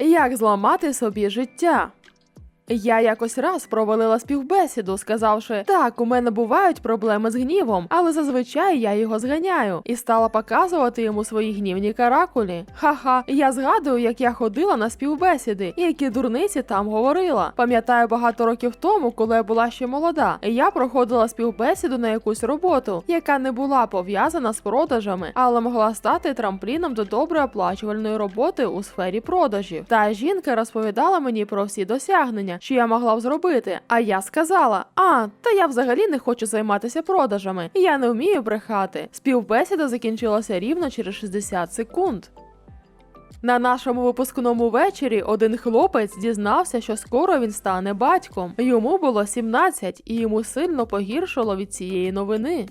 Як зламати собі життя? Я якось раз провалила співбесіду, сказавши, так, у мене бувають проблеми з гнівом, але зазвичай я його зганяю, і стала показувати йому свої гнівні каракулі. Ха-ха, я згадую, як я ходила на співбесіди і які дурниці там говорила. Пам'ятаю багато років тому, коли я була ще молода, я проходила співбесіду на якусь роботу, яка не була пов'язана з продажами, але могла стати трампліном до добре оплачувальної роботи у сфері продажів. Та жінка розповідала мені про всі досягнення, що я могла б зробити. А я сказала: А, та я взагалі не хочу займатися продажами. Я не вмію брехати. Співбесіда закінчилася рівно через 60 секунд. На нашому випускному вечорі один хлопець дізнався, що скоро він стане батьком. Йому було 17, і йому сильно погіршило від цієї новини.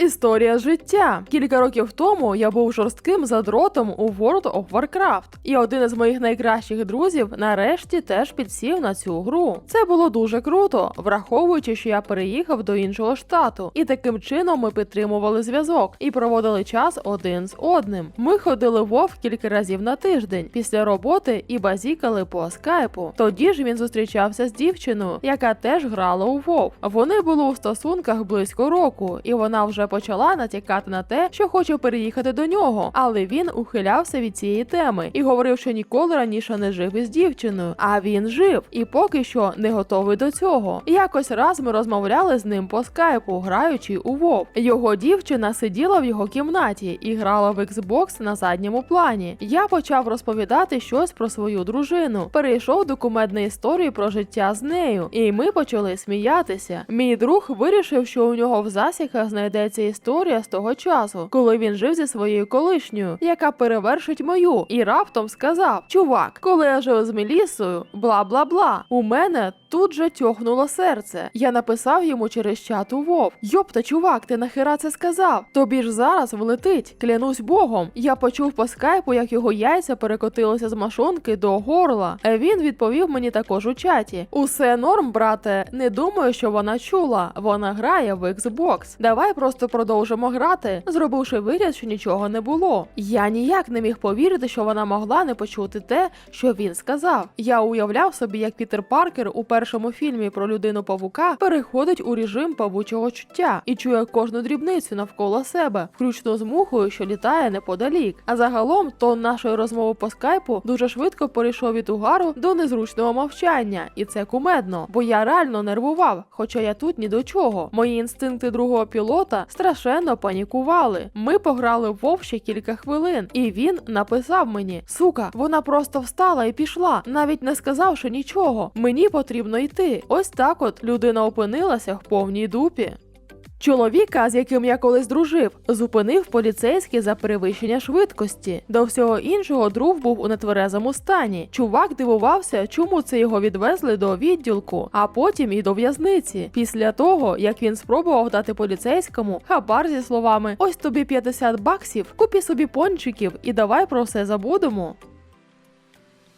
Історія життя. Кілька років тому я був жорстким задротом у World of Warcraft, і один із моїх найкращих друзів нарешті теж підсів на цю гру. Це було дуже круто, враховуючи, що я переїхав до іншого штату, і таким чином ми підтримували зв'язок і проводили час один з одним. Ми ходили вов кілька разів на тиждень після роботи і базікали по скайпу. Тоді ж він зустрічався з дівчиною, яка теж грала у вов. Вони були у стосунках близько року, і вона вже почала натякати на те, що хоче переїхати до нього, але він ухилявся від цієї теми і говорив, що ніколи раніше не жив із дівчиною. А він жив і поки що не готовий до цього. Якось раз ми розмовляли з ним по скайпу, граючи у вов. Його дівчина сиділа в його кімнаті і грала в Xbox на задньому плані. Я почав розповідати щось про свою дружину. Перейшов до кумедної історії про життя з нею, і ми почали сміятися. Мій друг вирішив, що у нього в засіках знайдеться історія з того часу, коли він жив зі своєю колишньою, яка перевершить мою, і раптом сказав: Чувак, коли я жив з Мелісою, бла бла бла. У мене тут же тьохнуло серце. Я написав йому через чат у Вов. Йопта, чувак, ти нахера це сказав? Тобі ж зараз влетить. Клянусь Богом. Я почув по скайпу, як його яйця перекотилися з машонки до горла. А Він відповів мені також у чаті: Усе норм, брате. Не думаю, що вона чула. Вона грає в Xbox. Давай просто продовжимо грати, зробивши вигляд, що нічого не було. Я ніяк не міг повірити, що вона могла не почути те, що він сказав. Я уявляв собі, як Пітер Паркер у першому фільмі про людину павука переходить у режим павучого чуття і чує кожну дрібницю навколо себе, включно з мухою, що літає неподалік. А загалом тон нашої розмови по скайпу дуже швидко перейшов від угару до незручного мовчання, і це кумедно, бо я реально нервував, хоча я тут ні до чого. Мої інстинкти другого пілота страшенно панікували. Ми пограли Вов ще кілька хвилин, і він написав мені: Сука, вона просто встала і пішла, навіть не сказавши нічого. Мені потрібно йти. Ось так от людина опинилася в повній дупі. Чоловіка, з яким я колись дружив, зупинив поліцейський за перевищення швидкості. До всього іншого друг був у нетверезому стані. Чувак дивувався, чому це його відвезли до відділку, а потім і до в'язниці. Після того, як він спробував дати поліцейському хабар зі словами: Ось тобі 50 баксів, купі собі пончиків і давай про все забудемо.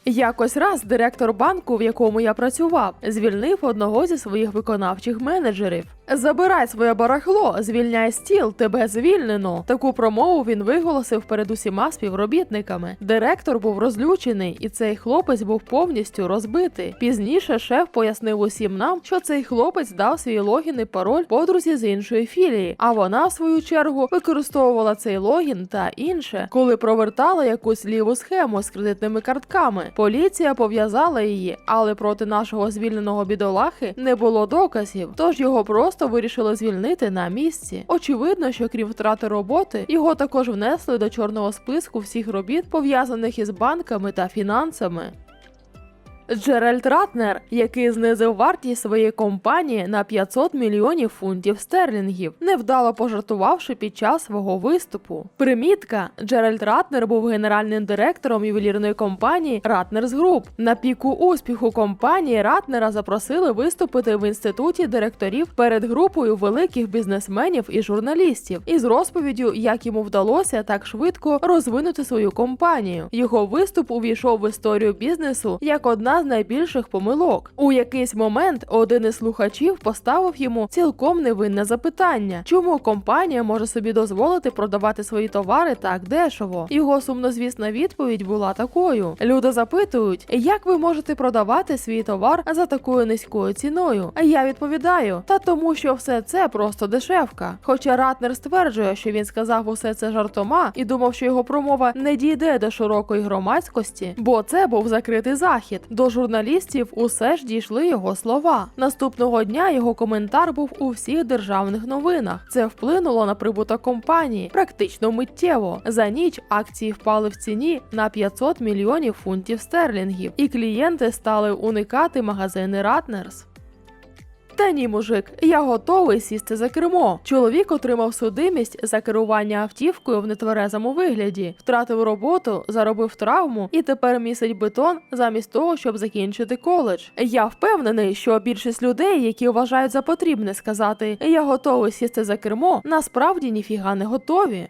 Якось раз директор банку, в якому я працював, звільнив одного зі своїх виконавчих менеджерів. Забирай своє барахло, звільняй стіл, тебе звільнено. Таку промову він виголосив перед усіма співробітниками. Директор був розлючений, і цей хлопець був повністю розбитий. Пізніше шеф пояснив усім нам, що цей хлопець дав свій логін і пароль подрузі з іншої філії, а вона, в свою чергу, використовувала цей логін та інше, коли провертала якусь ліву схему з кредитними картками. Поліція пов'язала її, але проти нашого звільненого бідолахи не було доказів, тож його просто вирішили звільнити на місці. Очевидно, що крім втрати роботи, його також внесли до чорного списку всіх робіт, пов'язаних із банками та фінансами. Джеральд Ратнер, який знизив вартість своєї компанії на 500 мільйонів фунтів стерлінгів, невдало пожартувавши під час свого виступу. Примітка: Джеральд Ратнер був генеральним директором ювелірної компанії Ратнерс Груп. На піку успіху компанії Ратнера запросили виступити в інституті директорів перед групою великих бізнесменів і журналістів із розповіддю, як йому вдалося так швидко розвинути свою компанію. Його виступ увійшов в історію бізнесу як одна одна з найбільших помилок. У якийсь момент один із слухачів поставив йому цілком невинне запитання, чому компанія може собі дозволити продавати свої товари так дешево. Його сумнозвісна відповідь була такою: люди запитують, як ви можете продавати свій товар за такою низькою ціною. А я відповідаю, та тому, що все це просто дешевка. Хоча Ратнер стверджує, що він сказав усе це жартома і думав, що його промова не дійде до широкої громадськості, бо це був закритий захід. До журналістів усе ж дійшли його слова. Наступного дня його коментар був у всіх державних новинах. Це вплинуло на прибуток компанії практично миттєво. За ніч акції впали в ціні на 500 мільйонів фунтів стерлінгів, і клієнти стали уникати магазини Ратнерс. Та ні, мужик, я готовий сісти за кермо. Чоловік отримав судимість за керування автівкою в нетверезому вигляді, втратив роботу, заробив травму і тепер місить бетон замість того, щоб закінчити коледж. Я впевнений, що більшість людей, які вважають за потрібне сказати я готовий сісти за кермо, насправді ніфіга не готові.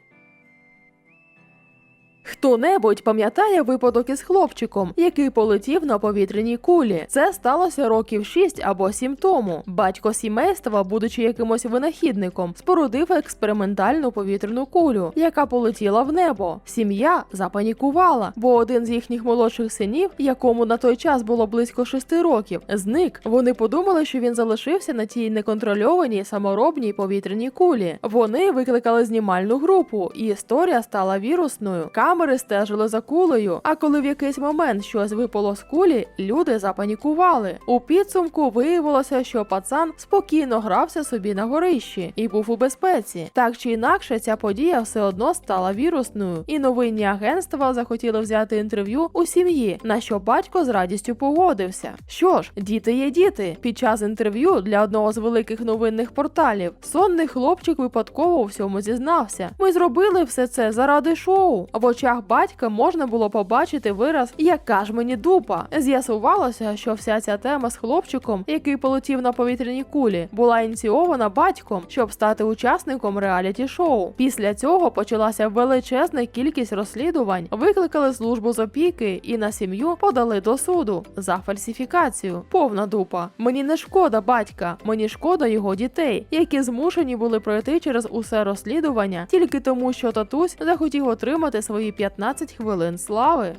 Хто-небудь пам'ятає випадок із хлопчиком, який полетів на повітряній кулі. Це сталося років 6 або 7 тому. Батько сімейства, будучи якимось винахідником, спорудив експериментальну повітряну кулю, яка полетіла в небо. Сім'я запанікувала, бо один з їхніх молодших синів, якому на той час було близько 6 років, зник. Вони подумали, що він залишився на тій неконтрольованій саморобній повітряній кулі. Вони викликали знімальну групу, і історія стала вірусною. Камери стежили за кулею. А коли в якийсь момент щось випало з кулі, люди запанікували. У підсумку виявилося, що пацан спокійно грався собі на горищі і був у безпеці. Так чи інакше, ця подія все одно стала вірусною, і новинні агентства захотіли взяти інтерв'ю у сім'ї, на що батько з радістю погодився. Що ж, діти є діти. Під час інтерв'ю для одного з великих новинних порталів сонний хлопчик випадково у всьому зізнався. Ми зробили все це заради шоу. В очах батька можна було побачити вираз Яка ж мені дупа. З'ясувалося, що вся ця тема з хлопчиком, який полетів на повітряній кулі, була ініційована батьком, щоб стати учасником реаліті шоу. Після цього почалася величезна кількість розслідувань, викликали службу з опіки і на сім'ю подали до суду за фальсифікацію. Повна дупа. Мені не шкода батька, мені шкода його дітей, які змушені були пройти через усе розслідування тільки тому, що татусь захотів отримати свої 15 хвилин слави.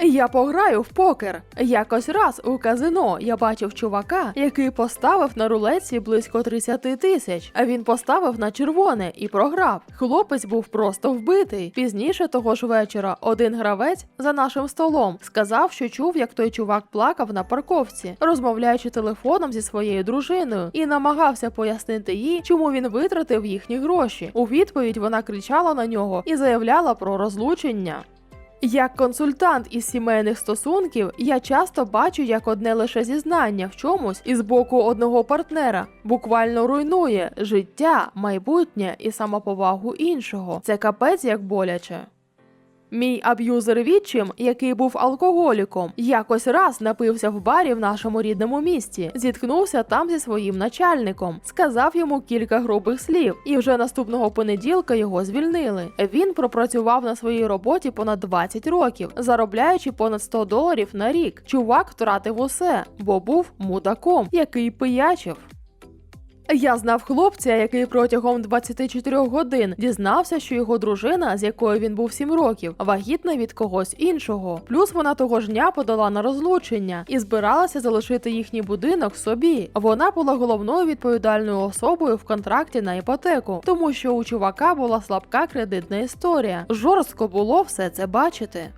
Я пограю в покер. Якось раз у казино я бачив чувака, який поставив на рулетці близько 30 тисяч. А він поставив на червоне і програв. Хлопець був просто вбитий. Пізніше того ж вечора один гравець за нашим столом сказав, що чув, як той чувак плакав на парковці, розмовляючи телефоном зі своєю дружиною, і намагався пояснити їй, чому він витратив їхні гроші. У відповідь вона кричала на нього і заявляла про розлучення. Як консультант із сімейних стосунків, я часто бачу, як одне лише зізнання в чомусь із боку одного партнера буквально руйнує життя, майбутнє і самоповагу іншого. Це капець як боляче. Мій аб'юзер відчим, який був алкоголіком, якось раз напився в барі в нашому рідному місті, зіткнувся там зі своїм начальником, сказав йому кілька грубих слів, і вже наступного понеділка його звільнили. Він пропрацював на своїй роботі понад 20 років, заробляючи понад 100 доларів на рік. Чувак втратив усе, бо був мудаком, який пиячив. Я знав хлопця, який протягом 24 годин дізнався, що його дружина, з якою він був 7 років, вагітна від когось іншого. Плюс вона того ж дня подала на розлучення і збиралася залишити їхній будинок собі. Вона була головною відповідальною особою в контракті на іпотеку, тому що у чувака була слабка кредитна історія. Жорстко було все це бачити.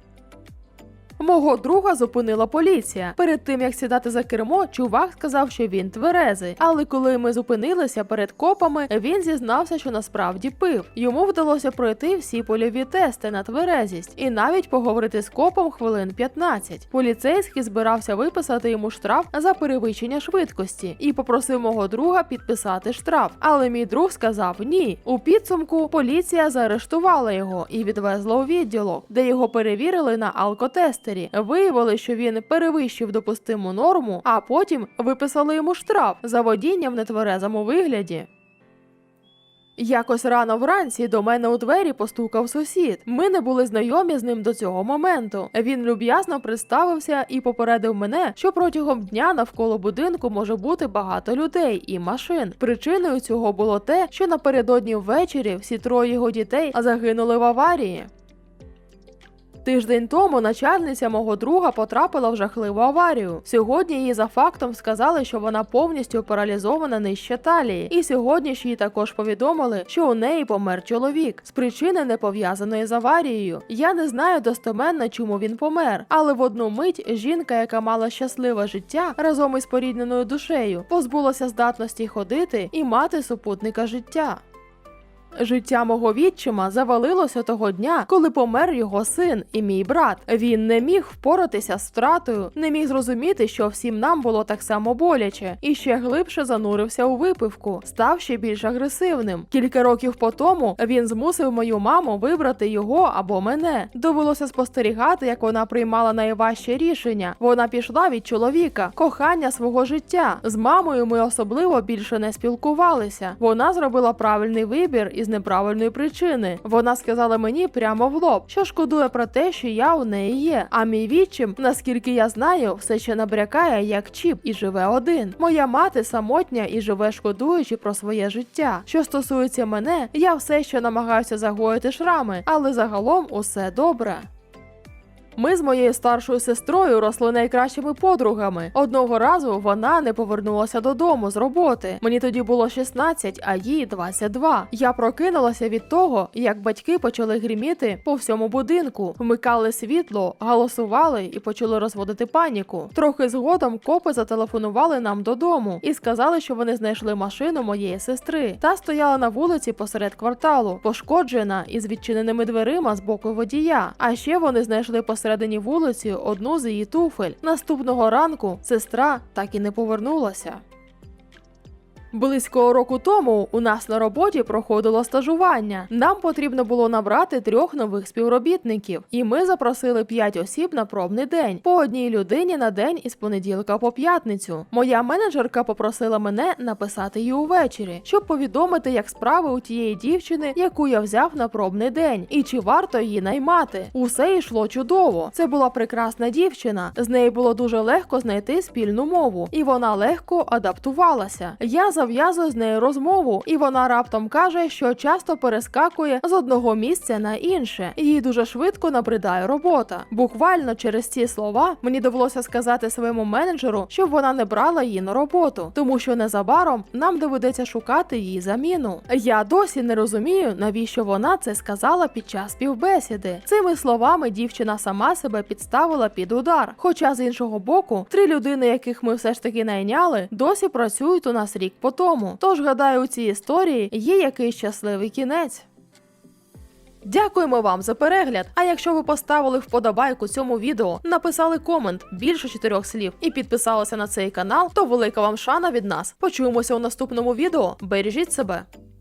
Мого друга зупинила поліція. Перед тим як сідати за кермо, чувак сказав, що він тверезий. Але коли ми зупинилися перед копами, він зізнався, що насправді пив. Йому вдалося пройти всі польові тести на тверезість і навіть поговорити з копом хвилин 15. Поліцейський збирався виписати йому штраф за перевищення швидкості і попросив мого друга підписати штраф. Але мій друг сказав ні. У підсумку поліція заарештувала його і відвезла у відділок, де його перевірили на алкотестері. Виявили, що він перевищив допустиму норму, а потім виписали йому штраф за водіння в нетверезому вигляді. Якось рано вранці до мене у двері постукав сусід. Ми не були знайомі з ним до цього моменту. Він люб'язно представився і попередив мене, що протягом дня навколо будинку може бути багато людей і машин. Причиною цього було те, що напередодні ввечері всі троє його дітей загинули в аварії. Тиждень тому начальниця мого друга потрапила в жахливу аварію. Сьогодні їй за фактом сказали, що вона повністю паралізована нижче талії. І сьогодні ж їй також повідомили, що у неї помер чоловік з причини не пов'язаної з аварією. Я не знаю достеменно, чому він помер, але в одну мить жінка, яка мала щасливе життя разом із порідненою душею, позбулася здатності ходити і мати супутника життя. Життя мого відчима завалилося того дня, коли помер його син і мій брат. Він не міг впоратися з втратою, не міг зрозуміти, що всім нам було так само боляче, і ще глибше занурився у випивку, став ще більш агресивним. Кілька років по тому він змусив мою маму вибрати його або мене. Довелося спостерігати, як вона приймала найважче рішення. Вона пішла від чоловіка, кохання свого життя. З мамою ми особливо більше не спілкувалися. Вона зробила правильний вибір із неправильної причини. Вона сказала мені прямо в лоб, що шкодує про те, що я у неї є. А мій відчим, наскільки я знаю, все ще набрякає як чіп і живе один. Моя мати самотня і живе шкодуючи про своє життя. Що стосується мене, я все ще намагаюся загоїти шрами, але загалом усе добре. Ми з моєю старшою сестрою росли найкращими подругами. Одного разу вона не повернулася додому з роботи. Мені тоді було 16, а їй 22. Я прокинулася від того, як батьки почали гріміти по всьому будинку, вмикали світло, голосували і почали розводити паніку. Трохи згодом копи зателефонували нам додому і сказали, що вони знайшли машину моєї сестри та стояла на вулиці посеред кварталу, пошкоджена із відчиненими дверима з боку водія. А ще вони знайшли посередині вулиці одну з її туфель. Наступного ранку сестра так і не повернулася. Близько року тому у нас на роботі проходило стажування. Нам потрібно було набрати трьох нових співробітників, і ми запросили п'ять осіб на пробний день по одній людині на день із понеділка по п'ятницю. Моя менеджерка попросила мене написати їй увечері, щоб повідомити, як справи у тієї дівчини, яку я взяв на пробний день, і чи варто її наймати. Усе йшло чудово. Це була прекрасна дівчина. З нею було дуже легко знайти спільну мову, і вона легко адаптувалася. Я зав'язую з нею розмову, і вона раптом каже, що часто перескакує з одного місця на інше. Їй дуже швидко набридає робота. Буквально через ці слова мені довелося сказати своєму менеджеру, щоб вона не брала її на роботу, тому що незабаром нам доведеться шукати її заміну. Я досі не розумію, навіщо вона це сказала під час співбесіди. Цими словами дівчина сама себе підставила під удар. Хоча з іншого боку, три людини, яких ми все ж таки найняли, досі працюють у нас рік тому. Тож гадаю, у цій історії є якийсь щасливий кінець. Дякуємо вам за перегляд. А якщо ви поставили вподобайку цьому відео, написали комент більше чотирьох слів і підписалися на цей канал, то велика вам шана від нас. Почуємося у наступному відео. Бережіть себе.